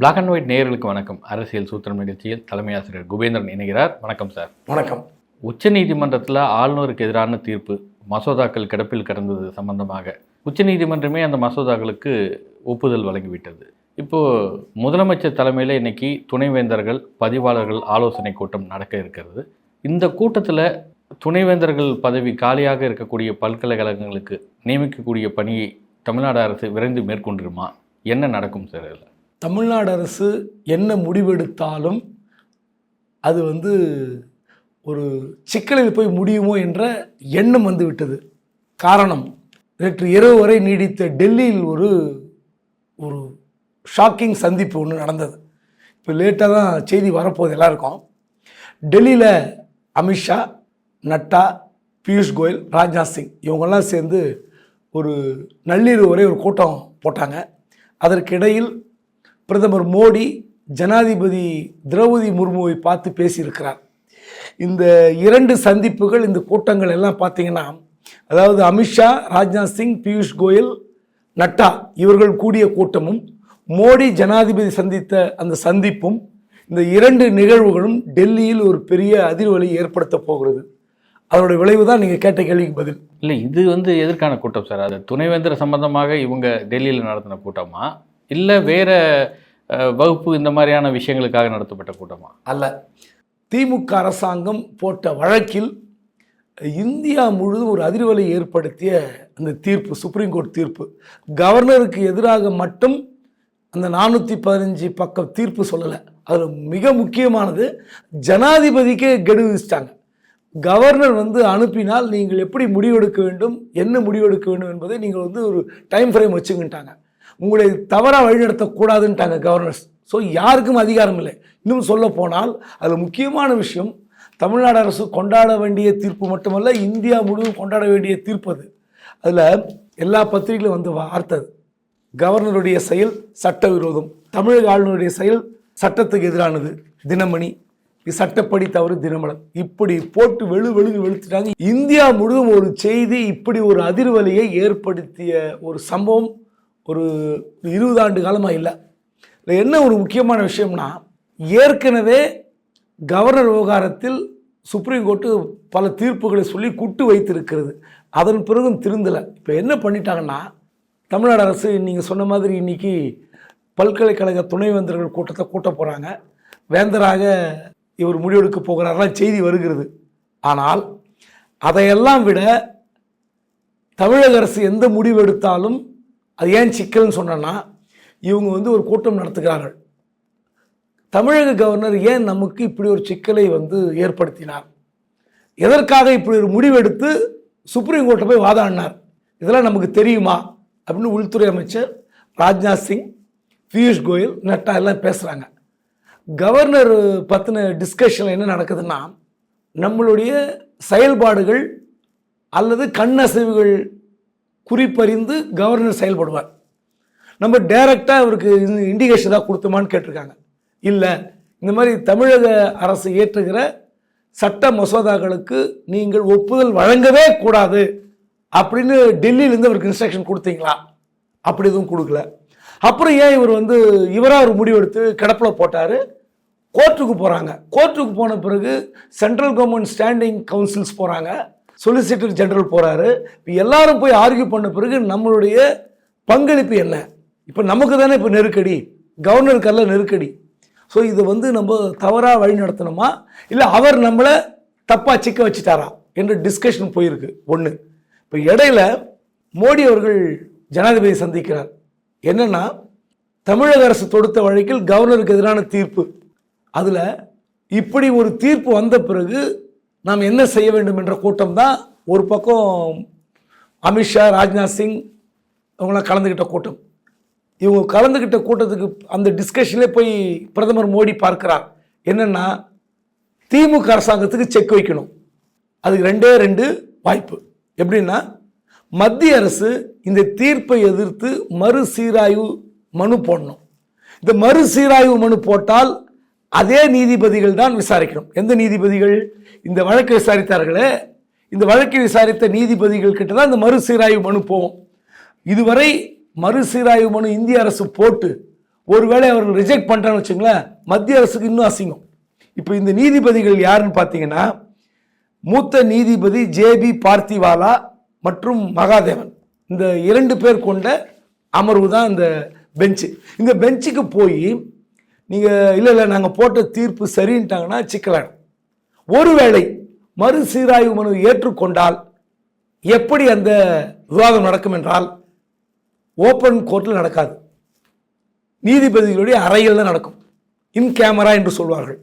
Black and white நேயர்களுக்கு வணக்கம். அரசியல் சூத்திரம் நிகழ்ச்சியில் தலைமை ஆசிரியர் குபேந்திரன் இணைகிறார். வணக்கம் சார். வணக்கம். உச்சநீதிமன்றத்தில் ஆளுநருக்கு எதிரான தீர்ப்பு மசோதாக்கள் கிடப்பில் கிடந்தது சம்பந்தமாக. உச்சநீதிமன்றமே அந்த மசோதாக்களுக்கு ஒப்புதல் வழங்கிவிட்டது. இப்போ முதலமைச்சர் தலைமையில் இன்னைக்கு துணைவேந்தர்கள் பதிவாளர்கள் ஆலோசனை கூட்டம் நடக்க இருக்கிறது. இந்த கூட்டத்தில் துணைவேந்தர்கள் பதவி காலியாக இருக்கக்கூடிய பல்கலைக்கழகங்களுக்கு நியமிக்கக்கூடிய பணியை தமிழ்நாடு அரசு விரைந்து மேற்கொண்டிருமா? என்ன நடக்கும் சார் இதில்? தமிழ்நாடு அரசு என்ன முடிவெடுத்தாலும் அது வந்து ஒரு சிக்கலில் போய் முடியுமோ என்ற எண்ணம் வந்து விட்டது காரணம் நேற்று இரவு வரை நீடித்த டெல்லியில் ஒரு ஒரு ஷாக்கிங் சந்திப்பு ஒன்று நடந்தது. இப்போ லேட்டாக தான் செய்தி வரப்போகுது எல்லாருக்கும். டெல்லியில் அமித்ஷா நட்டா பியூஷ் கோயல் ராஜ்நாத் சிங் இவங்கெல்லாம் சேர்ந்து ஒரு நள்ளிரவு வரை ஒரு கூட்டம் போட்டாங்க. அதற்கிடையில் பிரதமர் மோடி ஜனாதிபதி திரௌபதி முர்முவை பார்த்து பேசியிருக்கிறார். இந்த இரண்டு சந்திப்புகள் இந்த கூட்டங்கள் எல்லாம் பார்த்தீங்கன்னா அதாவது அமித்ஷா ராஜ்நாத் சிங் பியூஷ் கோயல் நட்டா இவர்கள் கூடிய கூட்டமும் மோடி ஜனாதிபதி சந்தித்த அந்த சந்திப்பும் இந்த இரண்டு நிகழ்வுகளும் டெல்லியில் ஒரு பெரிய அதிர்வலை ஏற்படுத்த போகிறது. அதனுடைய விளைவு தான் நீங்கள் கேட்ட கேள்விக்கு பதில். இல்லை இது வந்து எதற்கான கூட்டம் சார்? அது துணைவேந்தர் சம்பந்தமாக இவங்க டெல்லியில் நடத்தின கூட்டமா? இல்லை வேறு வகுப்பு இந்த மாதிரியான விஷயங்களுக்காக நடத்தப்பட்ட கூட்டமா? அல்ல. திமுக அரசாங்கம் போட்ட வழக்கில் இந்தியா முழுவதும் ஒரு அதிர்வலை ஏற்படுத்திய அந்த தீர்ப்பு சுப்ரீம் கோர்ட் தீர்ப்பு. கவர்னருக்கு எதிராக மட்டும் அந்த நானூற்றி பதினஞ்சு பக்கம் தீர்ப்பு சொல்லலை. அதில் மிக முக்கியமானது. ஜனாதிபதிக்கே கெடு விதிச்சிட்டாங்க. கவர்னர் வந்து அனுப்பினால் நீங்கள் எப்படி முடிவெடுக்க வேண்டும் என்ன முடிவெடுக்க வேண்டும் என்பதை நீங்கள் வந்து ஒரு டைம் ஃப்ரேம் வச்சுக்கிட்டாங்க. உங்களை தவறாக வழிநடத்தக்கூடாதுன்ட்டாங்க கவர்னர்ஸ் ஸோ யாருக்கும் அதிகாரம் இல்லை. இன்னும் சொல்ல போனால் அதில் முக்கியமான விஷயம் தமிழ்நாடு அரசு கொண்டாட வேண்டிய தீர்ப்பு மட்டுமல்ல இந்தியா முழுவதும் கொண்டாட வேண்டிய தீர்ப்பு அது. அதில் எல்லா பத்திரிகைகளும் வந்து வார்த்தது. கவர்னருடைய செயல் சட்டவிரோதம். தமிழக ஆளுநருடைய செயல் சட்டத்துக்கு எதிரானது. தினமணி. சட்டப்படி தவறு தினமலர் இப்படி போட்டு வெளு வெளுன்னு வெளுத்துட்டாங்க. இந்தியா முழுவதும் ஒரு செய்தி இப்படி ஒரு அதிர்வலையை ஏற்படுத்திய ஒரு சம்பவம் ஒரு இருபது ஆண்டு காலமாக இல்லை. இதில் என்ன ஒரு முக்கியமான விஷயம்னா ஏற்கனவே கவர்னர் விவகாரத்தில் சுப்ரீம் கோர்ட்டு பல தீர்ப்புகளை சொல்லி குட்டு வைத்திருக்கிறது. அதன் பிறகும் திருந்தலை. இப்போ என்ன பண்ணிட்டாங்கன்னா தமிழ்நாடு அரசு நீங்கள் சொன்ன மாதிரி இன்னைக்கு பல்கலைக்கழக துணைவேந்தர்கள் கூட்டத்தை கூட்ட போகிறாங்க வேந்தராக இவர் முடிவெடுக்க போகிறாரெல்லாம் செய்தி வருகிறது. ஆனால் அதையெல்லாம் விட தமிழக அரசு எந்த முடிவு எடுத்தாலும் அது ஏன் சிக்கல்னு சொன்னேன்னா இவங்க வந்து ஒரு கூட்டம் நடத்துகிறார்கள். தமிழக கவர்னர் ஏன் நமக்கு இப்படி ஒரு சிக்கலை வந்து ஏற்படுத்தினார்? எதற்காக இப்படி ஒரு முடிவெடுத்து சுப்ரீம் கோர்ட்டை போய் வாதாடினார்? இதெல்லாம் நமக்கு தெரியுமா? அப்படின்னு உள்துறை அமைச்சர் ராஜ்நாத் சிங் பியூஷ் கோயல் நட்டா எல்லாம் பேசுகிறாங்க கவர்னர் பற்றின டிஸ்கஷனில் என்ன நடக்குதுன்னா நம்மளுடைய செயல்பாடுகள் அல்லது கண் அசைவுகள் குறிப்பறிந்து கவர்னர் செயல்படுவார். நம்ம டைரெக்டாக அவருக்கு இண்டிகேஷன் தான் கொடுத்தோமான்னு கேட்டிருக்காங்க. இல்லை இந்த மாதிரி தமிழக அரசு ஏற்றுகிற சட்ட மசோதாக்களுக்கு நீங்கள் ஒப்புதல் வழங்கவே கூடாது அப்படின்னு டெல்லியிலேருந்து அவருக்கு இன்ஸ்ட்ரக்ஷன் கொடுத்தீங்களா? அப்படி எதுவும் கொடுக்கல. அப்புறம் ஏன் இவர் வந்து இவராக ஒரு முடிவெடுத்து கிடப்பில் போட்டார்? கோர்ட்டுக்கு போகிறாங்க கோர்ட்டுக்கு போன பிறகு சென்ட்ரல் கவர்மெண்ட் ஸ்டாண்டிங் கவுன்சில்ஸ் போகிறாங்க சொலிசிட்டர் ஜெனரல் போகிறாரு இப்போ எல்லாரும் போய் ஆர்கியூ பண்ண பிறகு நம்மளுடைய பங்களிப்பு என்ன? இப்போ நமக்கு தானே இப்போ நெருக்கடி? கவர்னருக்கல்ல நெருக்கடி. ஸோ இதை வந்து நம்ம தவறாக வழி நடத்தணுமா? இல்லை அவர் நம்மளை தப்பாக சிக்க வச்சுட்டாரா? என்ற டிஸ்கஷன் போயிருக்கு. ஒன்று இப்போ இடையில மோடி அவர்கள் ஜனாதிபதி சந்திக்கிறார். என்னென்னா தமிழக அரசு தொடுத்த வழக்கில் கவர்னருக்கு எதிரான தீர்ப்பு. அதில் இப்படி ஒரு தீர்ப்பு வந்த பிறகு நாம் என்ன செய்ய வேண்டும் என்ற கூட்டம் தான் ஒரு பக்கம் அமித்ஷா ராஜ்நாத் சிங் இவங்களாம் கலந்துக்கிட்ட கூட்டம். இவங்க கலந்துக்கிட்ட கூட்டத்துக்கு அந்த டிஸ்கஷன்லே போய் பிரதமர் மோடி பார்க்கிறார். என்னென்னா திமுக அரசாங்கத்துக்கு செக் வைக்கணும். அதுக்கு ரெண்டே ரெண்டு வாய்ப்பு. எப்படின்னா மத்திய அரசு இந்த தீர்ப்பை எதிர்த்து மறுசீராய்வு மனு போடணும். இந்த மறுசீராய்வு மனு போட்டால் அதே நீதிபதிகள் தான் விசாரிக்கணும். எந்த நீதிபதிகள்? இந்த வழக்கை விசாரித்தார்களே. இந்த வழக்கை விசாரித்த நீதிபதிகள் கிட்ட தான் இந்த மறுசீராய்வு மனு போகும் இதுவரை மறுசீராய்வு மனு இந்திய அரசு போட்டு ஒருவேளை அவர்கள் ரிஜெக்ட் பண்ணுறான்னு வச்சுங்களேன் மத்திய அரசுக்கு இன்னும் அசிங்கம். இப்போ இந்த நீதிபதிகள் யாருன்னு பார்த்தீங்கன்னா மூத்த நீதிபதி ஜேபி பார்த்திவாலா மற்றும் மகாதேவன். இந்த இரண்டு பேர் கொண்ட அமர்வு தான் இந்த பெஞ்சு. இந்த பெஞ்சுக்கு போய் நீங்கள் இல்லை இல்லை நாங்கள் போட்ட தீர்ப்பு சரின்ட்டாங்கன்னா சிக்கலாயிடும் ஒருவேளை மறுசீராய்வு மனு ஏற்றுக்கொண்டால் எப்படி அந்த விவாதம் நடக்கும் என்றால் ஓப்பன் கோர்ட்டில் நடக்காது. நீதிபதிகளுடைய அறையில் தான் நடக்கும். இன் கேமரா என்று சொல்வார்கள்.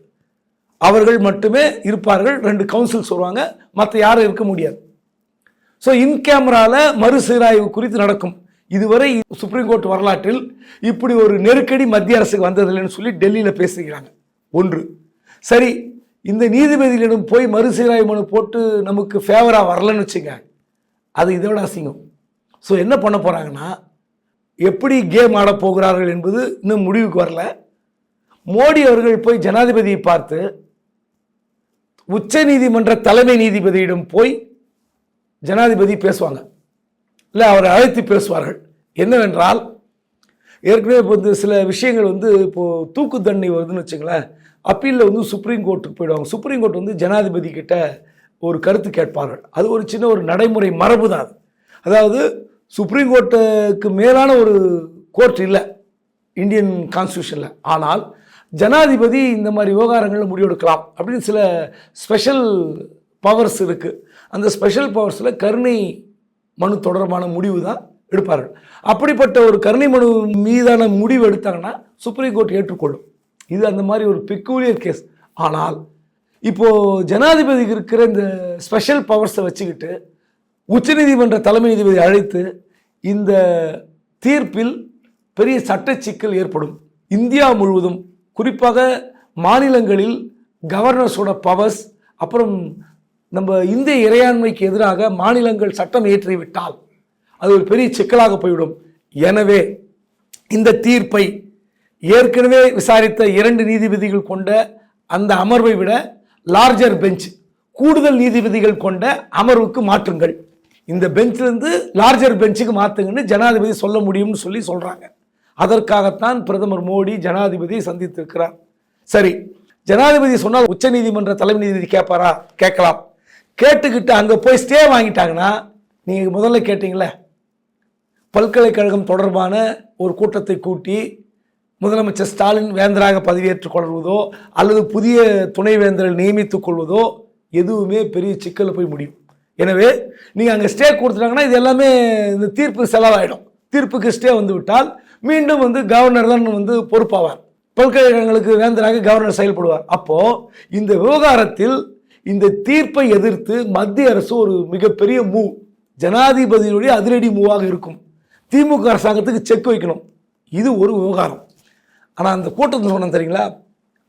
அவர்கள் மட்டுமே இருப்பார்கள். ரெண்டு கவுன்சில் சொல்லுவாங்க மற்ற யாரும் இருக்க முடியாது. ஸோ இன் கேமராவில் மறுசீராய்வு குறித்து நடக்கும். இதுவரை சுப்ரீம் கோர்ட் வரலாற்றில் இப்படி ஒரு நெருக்கடி மத்திய அரசுக்கு வந்ததில்லைன்னு சொல்லி டெல்லியில் பேசுகிறாங்க. ஒன்று. சரி இந்த நீதிபதிகளிடம் போய் மறுசீராய்வு மனு போட்டு நமக்கு ஃபேவராக வரலன்னு வச்சுங்க அது இதை விட அசிங்கம். ஸோ என்ன பண்ண போகிறாங்கன்னா எப்படி கேம் ஆடப் போகிறார்கள் என்பது இன்னும் முடிவுக்கு வரல. மோடி அவர்கள் போய் ஜனாதிபதியை பார்த்து உச்ச நீதிமன்ற தலைமை நீதிபதியிடம் போய் ஜனாதிபதி பேசுவாங்க. இல்லை அவரை அழைத்து பேசுவார்கள். என்னவென்றால் ஏற்கனவே இப்போ இந்த சில விஷயங்கள் வந்து இப்போது தூக்கு தண்டனை வருதுன்னு வச்சுங்களேன் அப்பீலில் வந்து சுப்ரீம் கோர்ட்டுக்கு போயிடுவாங்க. சுப்ரீம் கோர்ட் வந்து ஜனாதிபதி கிட்ட ஒரு கருத்து கேட்பார்கள். அது ஒரு சின்ன ஒரு நடைமுறை மரபு தான் அது. அதாவது சுப்ரீம் கோர்ட்டுக்கு மேலான ஒரு கோர்ட் இல்லை இந்தியன் கான்ஸ்டியூஷனில் ஆனால் ஜனாதிபதி இந்த மாதிரி விவகாரங்களில் முடிவெடுக்கலாம் அப்படின்னு சில ஸ்பெஷல் பவர்ஸ் இருக்குது அந்த ஸ்பெஷல் பவர்ஸில் கருணை மனு தொடர்பான முடிவு தான் எடுப்பார்கள். அப்படிப்பட்ட ஒரு கருணை மனு மீதான முடிவு எடுத்தாங்கன்னா சுப்ரீம் கோர்ட் ஏற்றுக்கொள்ளும். இது அந்த மாதிரி ஒரு பெக்கூலியர் கேஸ் ஆனால் இப்போ ஜனாதிபதிக்கு இருக்கிற இந்த ஸ்பெஷல் பவர்ஸை வச்சுக்கிட்டு உச்சநீதிமன்ற தலைமை நீதிபதி அழைத்து இந்த தீர்ப்பில் பெரிய சட்ட சிக்கல் ஏற்படும். இந்தியா முழுவதும் குறிப்பாக மாநிலங்களில் கவர்னர்ஸோட பவர்ஸ் அப்புறம் நம்ம இந்திய இறையாண்மைக்கு எதிராக மாநிலங்கள் சட்டம் இயற்றிவிட்டால் அது ஒரு பெரிய சிக்கலாக போய்விடும். எனவே இந்த தீர்ப்பை ஏற்கனவே விசாரித்த இரண்டு நீதிபதிகள் கொண்ட அந்த அமர்வை விட லார்ஜர் பெஞ்ச் கூடுதல் நீதிபதிகள் கொண்ட அமர்வுக்கு மாற்றுங்கள். இந்த பெஞ்சிலிருந்து லார்ஜர் பெஞ்சுக்கு மாற்றுங்கன்னு ஜனாதிபதி சொல்ல முடியும்னு சொல்லி சொல்கிறாங்க அதற்காகத்தான் பிரதமர் மோடி ஜனாதிபதியை சந்தித்திருக்கிறார். சரி ஜனாதிபதி சொன்னால் உச்சநீதிமன்ற தலைமை நீதிபதி கேட்பாரா? கேட்கலாம். கேட்டுக்கிட்டு அங்கே போய் ஸ்டே வாங்கிட்டாங்கன்னா நீங்கள் முதல்ல கேட்டிங்களே பல்கலைக்கழகம் தொடர்பான ஒரு கூட்டத்தை கூட்டி முதலமைச்சர் ஸ்டாலின் வேந்தராக பதவியேற்றுக் கொள்வதோ அல்லது புதிய துணைவேந்தரை நியமித்துக் கொள்வதோ எதுவுமே பெரிய சிக்கலில் போய் முடியும். எனவே நீங்கள் அங்கே ஸ்டே கொடுத்துட்டாங்கன்னா இது எல்லாமே இந்த தீர்ப்பு செலவாயிடும். தீர்ப்புக்கு ஸ்டே வந்து விட்டால் மீண்டும் வந்து கவர்னர் தான் வந்து பொறுப்பாவார். பல்கலைக்கழகங்களுக்கு வேந்தராக கவர்னர் செயல்படுவார். அப்போது இந்த விவகாரத்தில் இந்த தீர்ப்பை எதிர்த்து மத்திய அரசு ஒரு மிகப்பெரிய மூவ் ஜனாதிபதியினுடைய அதிரடி மூவாக இருக்கும். திமுக அரசாங்கத்துக்கு செக் வைக்கணும். இது ஒரு விவகாரம். ஆனால் அந்த கூட்டத்தில் சொன்னேன் தெரியுங்களா?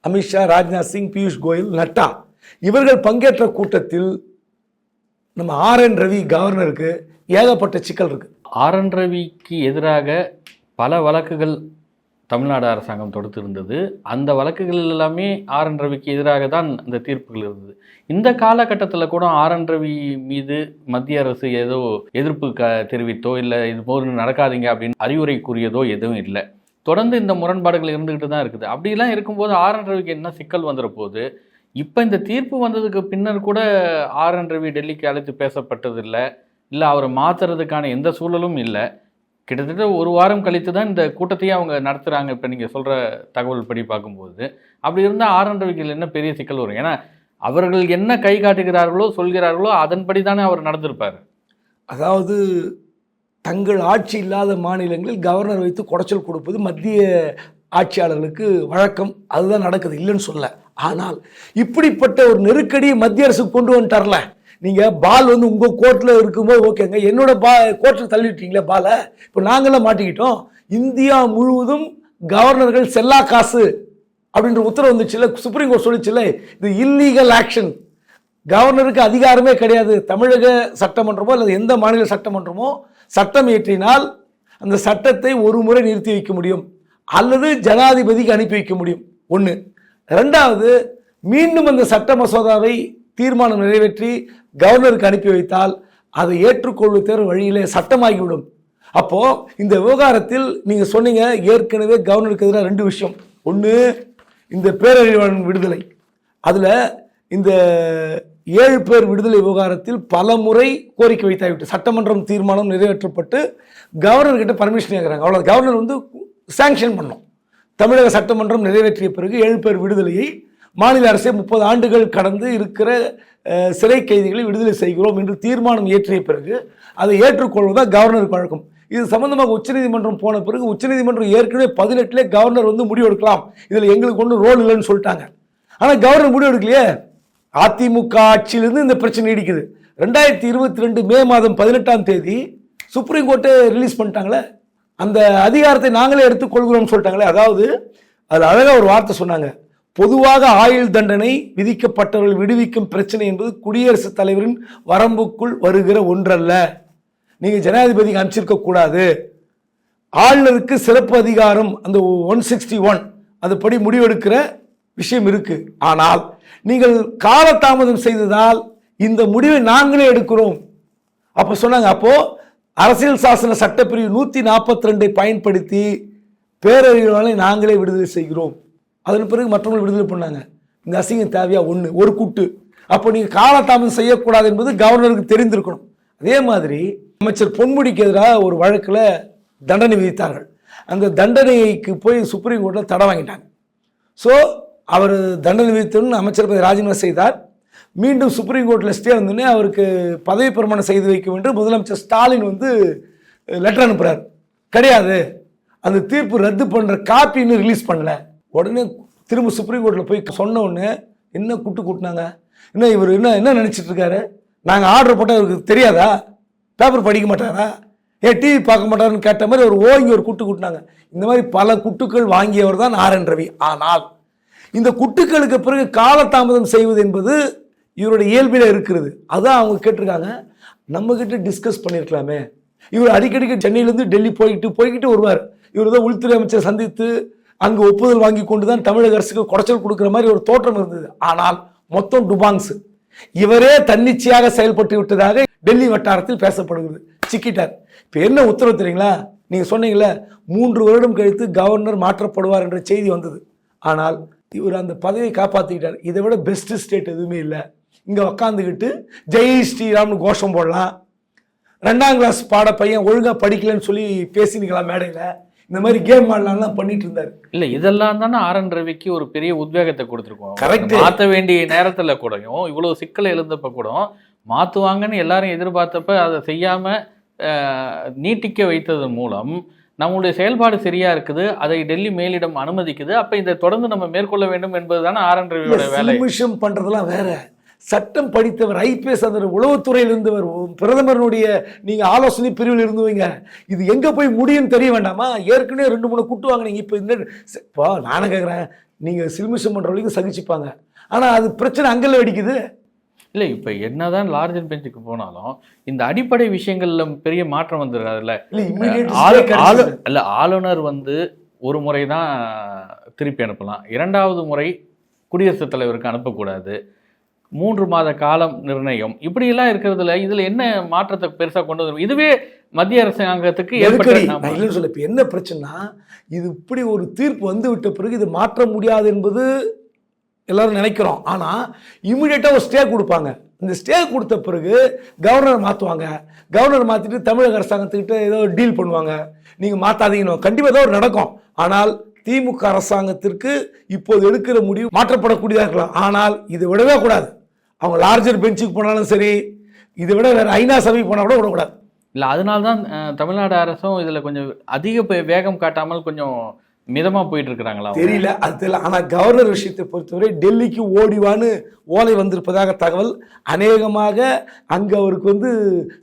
அமித்ஷா ராஜ்நாத் சிங் பியூஷ் கோயல் நட்டா. இவர்கள் பங்கேற்ற கூட்டத்தில் நம்ம ஆர் என் ரவி கவர்னருக்கு ஏகப்பட்ட சிக்கல் இருக்கு. ஆர் என் ரவிக்கு எதிராக பல வழக்குகள் தமிழ்நாடு அரசாங்கம் தொடுத்திருந்தது அந்த வழக்குகள் எல்லாமே ஆர் என் ரவிக்கு எதிராக தான் அந்த தீர்ப்புகள் இருந்தது. இந்த காலகட்டத்தில் கூட ஆர் என் ரவி மீது மத்திய அரசு ஏதோ எதிர்ப்பு க தெரிவித்தோ இல்லை இது போல நடக்காதீங்க அப்படின்னு அறிவுரை கூறியதோ எதுவும் இல்லை. தொடர்ந்து இந்த முரண்பாடுகள் இருந்துக்கிட்டு தான் இருக்குது. அப்படிலாம் இருக்கும்போது ஆர் என் ரவிக்கு என்ன சிக்கல் வந்துட போது இப்போ இந்த தீர்ப்பு வந்ததுக்கு பின்னர் கூட ஆர் என் ரவி டெல்லிக்கு அழைத்து பேசப்பட்டதில்லை. இல்லை அவரை மாற்றுறதுக்கான எந்த சூழலும் இல்லை. கிட்டத்தட்ட ஒரு வாரம் கழித்து தான் இந்த கூட்டத்தையே அவங்க நடத்துகிறாங்க இப்போ நீங்கள் சொல்கிற தகவல் படி பார்க்கும்போது. அப்படி இருந்தால் ஆர் என்ன பெரிய சிக்கல் வரும்? ஏன்னா அவர்கள் என்ன கை காட்டுகிறார்களோ சொல்கிறார்களோ அதன்படி தானே அவர் நடந்திருப்பார். அதாவது தங்கள் ஆட்சி இல்லாத மாநிலங்களில் கவர்னர் வைத்து குடைச்சல் கொடுப்பது மத்திய ஆட்சியாளர்களுக்கு வழக்கம். அதுதான் நடக்குது இல்லைன்னு சொல்ல ஆனால் இப்படிப்பட்ட ஒரு நெருக்கடியை மத்திய அரசு கொண்டு வந்துட்டார்ல? நீங்க பால் வந்து உங்க கோர்ட்ல இருக்கும்போது ஓகேங்க. என்னோட பா கோர்ட்டில் தள்ளிட்டீங்களே பாலை. இப்போ நாங்களாம் மாட்டிக்கிட்டோம். இந்தியா முழுவதும் கவர்னர்கள் செல்லா காசு அப்படின்ற உத்தரவு வந்துச்சுல்ல சுப்ரீம் கோர்ட் சொல்லிச்சுல்ல இது இல்லீகல் ஆக்ஷன் கவர்னருக்கு அதிகாரமே கிடையாது. தமிழக சட்டமன்றமோ அல்லது எந்த மாநில சட்டமன்றமோ சட்டம் இயற்றினால் அந்த சட்டத்தை ஒரு முறை நிறுத்தி வைக்க முடியும். அல்லது ஜனாதிபதிக்கு அனுப்பி வைக்க முடியும். ஒன்று ரெண்டாவது மீண்டும் அந்த சட்ட மசோதாவை தீர்மானம் நிறைவேற்றி கவர்னருக்கு அனுப்பி வைத்தால் அதை ஏற்றுக்கொள்வது தேர்வு வழியிலே சட்டமாகிவிடும். அப்போது இந்த விவகாரத்தில் நீங்கள் சொன்னீங்க ஏற்கனவே கவர்னருக்கு எதிராக ரெண்டு விஷயம். ஒன்று இந்த பேரறிவாளன் விடுதலை. அதில் இந்த ஏழு பேர் விடுதலை விவகாரத்தில் பல முறை கோரிக்கை வைத்தாகிவிட்டு சட்டமன்றம் தீர்மானம் நிறைவேற்றப்பட்டு கவர்னர்கிட்ட பர்மிஷன் கேட்குறாங்க அவ்வளோ கவர்னர் வந்து சேங்ஷன் பண்ணோம். தமிழக சட்டமன்றம் நிறைவேற்றிய பிறகு ஏழு பேர் விடுதலையை மாநில அரசே முப்பது ஆண்டுகள் கடந்து இருக்கிற சிறை கைதிகளை விடுதலை செய்கிறோம் என்று தீர்மானம் இயற்றிய பிறகு அதை ஏற்றுக்கொள்வதாக கவர்னருக்கு வழக்கம். இது சம்பந்தமாக உச்சநீதிமன்றம் போன பிறகு உச்சநீதிமன்றம் ஏற்கனவே பதினெட்டுல கவர்னர் வந்து முடிவு எடுக்கலாம் இதில் எங்களுக்கு ஒன்றும் ரோல் இல்லைன்னு சொல்லிட்டாங்க. ஆனால் கவர்னர் முடிவு எடுக்கலையே அதிமுக ஆட்சியிலிருந்து இந்த பிரச்சனை நீடிக்குது. ரெண்டாயிரத்தி இருபத்தி ரெண்டு மே மாதம் பதினெட்டாம் தேதி சுப்ரீம் கோர்ட்டே ரிலீஸ் பண்ணிட்டாங்களே? அந்த அதிகாரத்தை நாங்களே எடுத்துக்கொள்கிறோம்னு சொல்லிட்டாங்களே? அதாவது அதில் அழகாக ஒரு வார்த்தை சொன்னாங்க. பொதுவாக ஆயுள் தண்டனை விதிக்கப்பட்டவர்கள் விடுவிக்கும் பிரச்சனை என்பது குடியரசுத் தலைவரின் வரம்புக்குள் வருகிற ஒன்றல்ல. நீங்கள் ஜனாதிபதிக்கு அனுப்பிச்சிருக்க கூடாது. ஆளுநருக்கு சிறப்பு அதிகாரம் அந்த ஒன் சிக்ஸ்டி ஒன் அதுபடி முடிவெடுக்கிற விஷயம் இருக்கு. ஆனால் நீங்கள் காலதாமதம் செய்ததால் இந்த முடிவை நாங்களே எடுக்கிறோம். அப்போ சொன்னாங்க அப்போ அரசியல் சாசன சட்டப்பிரிவு நூற்றி நாற்பத்தி ரெண்டை பயன்படுத்தி பேரறிவாளனை நாங்களே விடுதலை செய்கிறோம். அதன் பிறகு மற்றவங்களை விடுதலை பண்ணாங்க. இந்த அசிங்கம் தேவையா? ஒன்று ஒரு கூட்டு. அப்போ நீங்கள் காலதாமதம் செய்யக்கூடாது என்பது கவர்னருக்கு தெரிந்திருக்கணும். அதே மாதிரி அமைச்சர் பொன்முடிக்கு எதிராக ஒரு வழக்கில் தண்டனை விதித்தார்கள். அந்த தண்டனைக்கு போய் சுப்ரீம் கோர்ட்டில் தடை வாங்கிட்டாங்க. ஸோ அவர் தண்டனை விதித்தோன்னு அமைச்சர் பதவி ராஜினாமா செய்தார். மீண்டும் சுப்ரீம் கோர்ட்டில் ஸ்டே வந்தோடனே அவருக்கு பதவி பிரமாணம் செய்து வைக்க வேண்டும். முதலமைச்சர் ஸ்டாலின் வந்து லெட்டர் அனுப்புகிறார் கிடையாது. அந்த தீர்ப்பு ரத்து பண்ணுற காப்பி இன்னும் ரிலீஸ் பண்ணலை. உடனே திரும்ப சுப்ரீம் கோர்ட்டில் போய் சொன்ன உடனே என்ன குட்டு கூட்டினாங்க? என்ன இவர் என்ன என்ன நினச்சிட்டு இருக்காரு? நாங்கள் ஆர்டர் போட்டால் அவருக்கு தெரியாதா? பேப்பர் படிக்க மாட்டாரா? ஏன் டிவி பார்க்க மாட்டாருன்னு கேட்ட மாதிரி ஒரு ஓங்கி ஒரு குட்டு கூட்டினாங்க. இந்த மாதிரி பல குட்டுக்கள் வாங்கியவர் தான் ஆர் ரவி. ஆனால் இந்த குட்டுக்களுக்கு பிறகு காலதாமதம் செய்வது என்பது இவருடைய இயல்பில் இருக்கிறது. அதான் அவங்க கேட்டிருக்காங்க. நம்மக்கிட்ட டிஸ்கஸ் பண்ணியிருக்கலாமே இவர் அடிக்கடிக்கு சென்னையிலேருந்து டெல்லி போய்கிட்டு போய்கிட்டு வருவார். இவர் தான் உள்துறை அமைச்சர் சந்தித்து அங்கு ஒப்புதல் வாங்கி கொண்டு தான் தமிழக அரசுக்கு குடைச்சல் கொடுக்குற மாதிரி ஒரு தோற்றம் இருந்தது. ஆனால் மொத்தம் டுபாங்ஸ். இவரே தன்னிச்சையாக செயல்பட்டு விட்டதாக டெல்லி வட்டாரத்தில் பேசப்படுகிறது. சிக்கிட்டார். இப்போ என்ன உத்தரவு தெரியுங்களா? நீங்கள் சொன்னீங்களே மூன்று வருடம் கழித்து கவர்னர் மாற்றப்படுவார் என்ற செய்தி வந்தது. ஆனால் இவர் அந்த பதவியை காப்பாற்றிக்கிட்டார் இதை விட பெஸ்ட் ஸ்டேட் எதுவுமே இல்லை. இங்கே உக்காந்துக்கிட்டு ஜெய் ஸ்ரீராம்னு கோஷம் போடலாம். ரெண்டாம் கிளாஸ் பாட பையன் ஒழுங்காக படிக்கலன்னு சொல்லி பேசினீங்களா மேடையில்? இந்த மாதிரி கேம் ஆடலாம்லாம் பண்ணிட்டு இருந்தார். இல்ல இதெல்லாம் தானே ஆர் என் ரவிக்கு ஒரு பெரிய உத்வேகத்தை கொடுத்துருக்கோம். Correct. மாத்த வேண்டிய நேரத்துல கூடயும் இவ்வளவு சிக்கல் எழுந்தப்ப கூட மாத்துவாங்கன்னு எல்லாரும் எதிர்பார்த்தப்ப அதை செய்யாம நீட்டிக்க வைத்ததன் மூலம் நம்மளுடைய செயல்பாடு சரியா இருக்குது அதை டெல்லி மேலிடம் அனுமதிக்குது. அப்ப இதை தொடர்ந்து நம்ம மேற்கொள்ள வேண்டும் என்பதுதானே ஆர் என் ரவியோட வேலை. பண்றதெல்லாம் வேற. சட்டம் படித்தவர் ஐபிஎஸ் அந்த உளவுத்துறையில் இருந்தவர் பிரதமருடைய நீங்க ஆலோசனை பிரிவில் இருந்தவங்க இது எங்க போய் முடியும்னு தெரிய வேண்டாமா? ஏற்கனவே ரெண்டு மூணு குட்டு வாங்கினீங்க. இப்போ இந்த இப்போ நானும் கேட்குறேன் நீங்க சில்மிஷம் பண்ற வரைக்கும் சகிச்சுப்பாங்க. ஆனா அது பிரச்சனை அங்கல்ல வெடிக்குது. இல்ல இப்ப என்னதான் லார்ஜர் பெஞ்சுக்கு போனாலும் இந்த அடிப்படை விஷயங்கள்ல பெரிய மாற்றம் வந்துடுறாருல்ல. இல்ல ஆளுநர் வந்து ஒரு முறை தான் திருப்பி அனுப்பலாம். இரண்டாவது முறை குடியரசுத் தலைவருக்கு அனுப்பக்கூடாது. மூன்று மாத காலம் நிர்ணயம். இப்படியெல்லாம் இருக்கிறதுல இதுல என்ன மாற்றத்தை பெருசா கொண்டு வரும் இதுவே மத்திய அரசாங்கத்துக்கு ஏற்பட்ட சொல்ல இப்போ என்ன பிரச்சனைனா இது இப்படி ஒரு தீர்ப்பு வந்து விட்ட பிறகு இது மாற்ற முடியாது என்பது எல்லாரும் நினைக்கிறோம். ஆனால் இமிடியேட்டாக ஒரு ஸ்டே கொடுப்பாங்க. இந்த ஸ்டே கொடுத்த பிறகு கவர்னர் மாற்றுவாங்க கவர்னர் மாற்றிட்டு தமிழக அரசாங்கத்துக்கிட்ட ஏதோ டீல் பண்ணுவாங்க. நீங்கள் மாற்றாதீங்கன்னு கண்டிப்பாக ஏதோ ஒரு நடக்கும். ஆனால் திமுக அரசாங்கத்திற்கு இப்போது எடுக்கிற முடிவு மாற்றப்படக்கூடியதாக இருக்கலாம். ஆனால் இதை விடவே கூடாது. அவங்க லார்ஜர் பெஞ்சுக்கு போனாலும் சரி இதை விட வேறு ஐநா சபைக்கு போனால் கூட விடக்கூடாது. இல்ல அதனால தான் தமிழ்நாடு அரசும் இதுல கொஞ்சம் அதிக வேகம் காட்டாமல் கொஞ்சம் மிதமா போயிட்டு இருக்கிறாங்களா? தெரியல அது தெரியல. ஆனால் கவர்னர் விஷயத்தை பொறுத்தவரை டெல்லிக்கு ஓடிவான்னு ஓலை வந்திருப்பதாக தகவல். அநேகமாக அங்கே அவருக்கு வந்து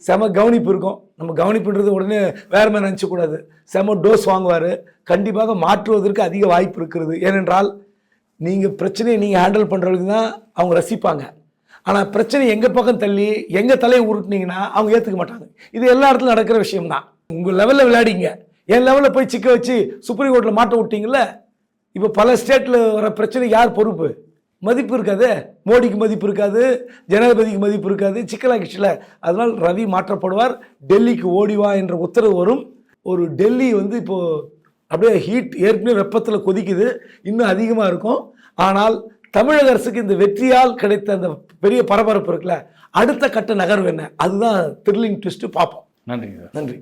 செம கவனிப்பு இருக்கும். நம்ம கவனிப்புன்றது உடனே வேற மாதிரி நினச்சக்கூடாது செம டோஸ் வாங்குவார். கண்டிப்பாக மாற்றுவதற்கு அதிக வாய்ப்பு இருக்கிறது. ஏனென்றால் நீங்கள் பிரச்சனையை நீங்கள் ஹேண்டில் பண்ணுறவங்களுக்கு தான் அவங்க ரசிப்பாங்க. ஆனால் பிரச்சனை எங்கள் பக்கம் தள்ளி எங்கள் தலையை உருட்டுனீங்கன்னா அவங்க ஏற்றுக்க மாட்டாங்க. இது எல்லா இடத்துலையும் நடக்கிற விஷயம்தான். உங்கள் லெவலில் விளையாடிங்க. என் லெவலில் போய் சிக்க வச்சு சுப்ரீம் கோர்ட்டில் மாட்ட விட்டீங்கல்ல? இப்போ பல ஸ்டேட்டில் வர பிரச்சனை யார் பொறுப்பு? மதிப்பு இருக்காது. மோடிக்கு மதிப்பு இருக்காது. ஜனாதிபதிக்கு மதிப்பு இருக்காது. சிக்கலா சிக்கலாகிடுச்சுல அதனால் ரவி மாற்றப்படுவார். டெல்லிக்கு ஓடிவா என்ற உத்தரவு வரும். ஒரு டெல்லி வந்து இப்போது அப்படியே ஹீட் ஏற்கனவே வெப்பத்தில் கொதிக்குது. இன்னும் அதிகமாக இருக்கும். ஆனால் தமிழக அரசுக்கு இந்த வெற்றியால் கிடைத்த அந்த பெரிய பரபரப்பு இருக்குல்ல அடுத்த கட்ட நகர்வு என்ன? அதுதான் த்ரில்லிங் ட்விஸ்ட்டு பார்ப்போம். சார் நன்றி.